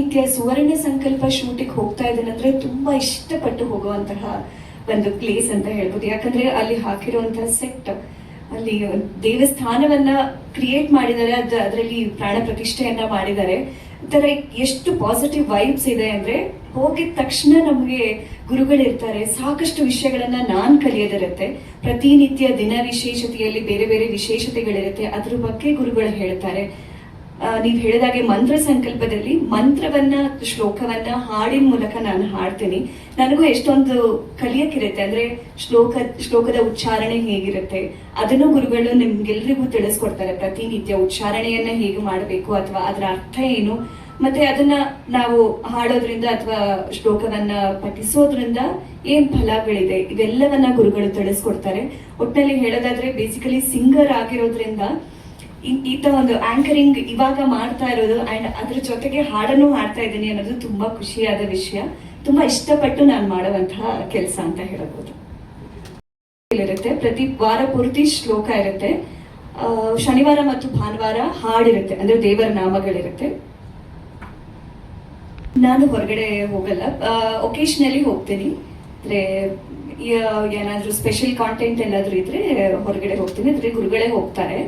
ನಿತ್ಯ ಸುವರ್ಣ ಸಂಕಲ್ಪ ಶೂಟಿಗೆ ಹೋಗ್ತಾ ಇದ್ದೇನೆ ಅಂದ್ರೆ ತುಂಬಾ ಇಷ್ಟಪಟ್ಟು ಹೋಗುವಂತಹ ಒಂದು ಪ್ಲೇಸ್ ಅಂತ ಹೇಳ್ಬೋದು. ಯಾಕಂದ್ರೆ ಅಲ್ಲಿ ಹಾಕಿರುವಂತಹ ಸೆಟ್ ಅಲ್ಲಿ ದೇವಸ್ಥಾನವನ್ನ ಕ್ರಿಯೇಟ್ ಮಾಡಿದ್ದಾರೆ. ಅದ್ ಅದರಲ್ಲಿ ಪ್ರಾಣ ಪ್ರತಿಷ್ಠೆಯನ್ನ ಮಾಡಿದ್ದಾರೆ. ತರ ಎಷ್ಟು ಪಾಸಿಟಿವ್ ವೈಬ್ಸ್ ಇದೆ ಅಂದ್ರೆ ಹೋಗಿದ ತಕ್ಷಣ ನಮಗೆ ಗುರುಗಳಿರ್ತಾರೆ ಸಾಕಷ್ಟು ವಿಷಯಗಳನ್ನ ನಾನ್ ಕಲಿಯೋದಿರುತ್ತೆ. ಪ್ರತಿನಿತ್ಯ ದಿನ ವಿಶೇಷತೆಯಲ್ಲಿ ಬೇರೆ ಬೇರೆ ವಿಶೇಷತೆಗಳಿರುತ್ತೆ. ಅದ್ರ ಬಗ್ಗೆ ಗುರುಗಳು ಹೇಳ್ತಾರೆ. ನೀವ್ ಹೇಳಿದಾಗೆ ಮಂತ್ರ ಸಂಕಲ್ಪದಲ್ಲಿ ಮಂತ್ರವನ್ನ ಶ್ಲೋಕವನ್ನ ಹಾಡಿನ ಮೂಲಕ ನಾನು ಹಾಡ್ತೀನಿ. ನನಗೂ ಎಷ್ಟೊಂದು ಕಲಿಯಕ್ಕಿರುತ್ತೆ. ಅಂದ್ರೆ ಶ್ಲೋಕ, ಶ್ಲೋಕದ ಉಚ್ಚಾರಣೆ ಹೇಗಿರುತ್ತೆ? ಅದನ್ನು ಗುರುಗಳು ನಿಮ್ಗೆಲ್ರಿಗೂ ತಿಳಿಸ್ಕೊಡ್ತಾರೆ. ಪ್ರತಿನಿತ್ಯ ಉಚ್ಚಾರಣೆಯನ್ನ ಹೇಗೆ ಮಾಡಬೇಕು ಅಥವಾ ಅದರ ಅರ್ಥ ಏನು? ಮತ್ತೆ ಅದನ್ನ ನಾವು ಹಾಡೋದ್ರಿಂದ ಅಥವಾ ಶ್ಲೋಕವನ್ನ ಪಠಿಸೋದ್ರಿಂದ ಏನ್ ಫಲಗಳಿದೆ? ಇವೆಲ್ಲವನ್ನ ಗುರುಗಳು ತಿಳಿಸ್ಕೊಡ್ತಾರೆ. ಒಟ್ಟಿನಲ್ಲಿ ಹೇಳೋದಾದ್ರೆ ಬೇಸಿಕಲಿ ಸಿಂಗರ್ ಆಗಿರೋದ್ರಿಂದ ಈತ ಒಂದು ಆಂಕರಿಂಗ್ ಇವಾಗ ಮಾಡ್ತಾ ಇರೋದು ಅಂಡ್ ಅದ್ರ ಜೊತೆಗೆ ಹಾಡನ್ನು ಹಾಡ್ತಾ ಇದ್ದೀನಿ ಅನ್ನೋದು ತುಂಬಾ ಖುಷಿಯಾದ ವಿಷಯ. ತುಂಬಾ ಇಷ್ಟಪಟ್ಟು ನಾನು ಮಾಡುವಂತಹ ಕೆಲಸ ಅಂತ ಹೇಳಬಹುದು ಇರುತ್ತೆ. ಪ್ರತಿ ವಾರ ಪೂರ್ತಿ ಶ್ಲೋಕ ಇರುತ್ತೆ. ಶನಿವಾರ ಮತ್ತು ಭಾನುವಾರ ಹಾಡಿರುತ್ತೆ. ಅಂದ್ರೆ ದೇವರ ನಾಮಗಳಿರುತ್ತೆ. ನಾನು ಹೊರಗಡೆ ಹೋಗಲ್ಲ. ಒಕೇಶನಲ್ಲಿ ಹೋಗ್ತೀನಿ. ಅಂದ್ರೆ ಏನಾದ್ರೂ ಸ್ಪೆಷಲ್ ಕಾಂಟೆಂಟ್ ಏನಾದ್ರೂ ಇದ್ರೆ ಹೊರಗಡೆ ಹೋಗ್ತೀನಿ. ಅಂದ್ರೆ ಗುರುಗಳೇ ಹೋಗ್ತಾರೆ.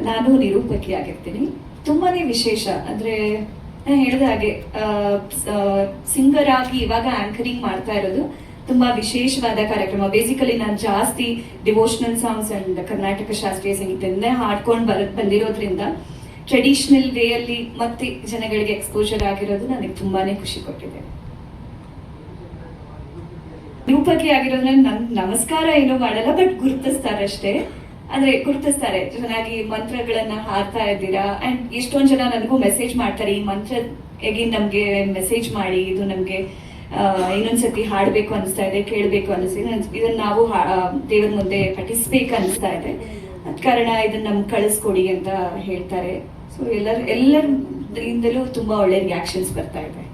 ನಾನು ನಿರೂಪಕಿ ಆಗಿರ್ತೀನಿ. ತುಂಬಾನೇ ವಿಶೇಷ. ಅಂದ್ರೆ, ನಾನು ಹೇಳಿದ ಹಾಗೆ ಸಿಂಗರ್ ಆಗಿ ಇವಾಗ ಆಂಕರಿಂಗ್ ಮಾಡ್ತಾ ಇರೋದು ತುಂಬಾ ವಿಶೇಷವಾದ ಕಾರ್ಯಕ್ರಮ. ಬೇಸಿಕಲಿ ನಾನು ಜಾಸ್ತಿ ಡಿವೋಷನಲ್ ಸಾಂಗ್ಸ್ ಅಂಡ್ ಕರ್ನಾಟಕ ಶಾಸ್ತ್ರೀಯ ಸಂಗೀತದಿಂದ ಹಾಡ್ಕೊಂಡು ಬರ, ಬಂದಿರೋದ್ರಿಂದ ಟ್ರೆಡಿಷನಲ್ ವೇ ಅಲ್ಲಿ ಮತ್ತೆ ಜನಗಳಿಗೆ ಎಕ್ಸ್ಪೋಜರ್ ಆಗಿರೋದು ನನಗೆ ತುಂಬಾನೇ ಖುಷಿ ಕೊಟ್ಟಿದೆ. ರೂಪಕಿ ಆಗಿರೋದ್ರೆ ನನ್ ನಮಸ್ಕಾರ ಏನೂ ಮಾಡಲ್ಲ ಬಟ್ ಗುರುತಿಸ್ತಾರೆ ಅಷ್ಟೇ ಅಂದ್ರೆ ಗುರುತಿಸ್ತಾರೆ, ಚೆನ್ನಾಗಿ ಮಂತ್ರಗಳನ್ನ ಹಾಡ್ತಾ ಇದ್ದೀರಾ? ಅಂಡ್ ಎಷ್ಟೊಂದ್ ಜನ ನನಗೂ ಮೆಸೇಜ್ ಮಾಡ್ತಾರೆ, ಈ ಮಂತ್ರ ಹೇಗೆ ನಮ್ಗೆ ಮೆಸೇಜ್ ಮಾಡಿ, ಇದು ನಮ್ಗೆ ಇನ್ನೊಂದ್ಸತಿ ಹಾಡ್ಬೇಕು ಅನಿಸ್ತಾ ಇದೆ, ಕೇಳ್ಬೇಕು ಅನಿಸ್ತಿದೆ ನನ್- ಇದನ್ನ ನಾವು ದೇವ್ರ ಮುಂದೆ ಪಠಿಸ್ಬೇಕು ಅನಿಸ್ತಾ ಇದೆ. ಅದ್ ಕಾರಣ ಇದನ್ನ ನಮ್ಗೆ ಕಳಿಸ್ಕೊಡಿ ಅಂತ ಹೇಳ್ತಾರೆ. ಸೊ ಎಲ್ಲರ ಎಲ್ಲರಿಂದಲೂ ತುಂಬಾ ಒಳ್ಳೆ ರಿಯಾಕ್ಷನ್ಸ್ ಬರ್ತಾ ಇದೆ.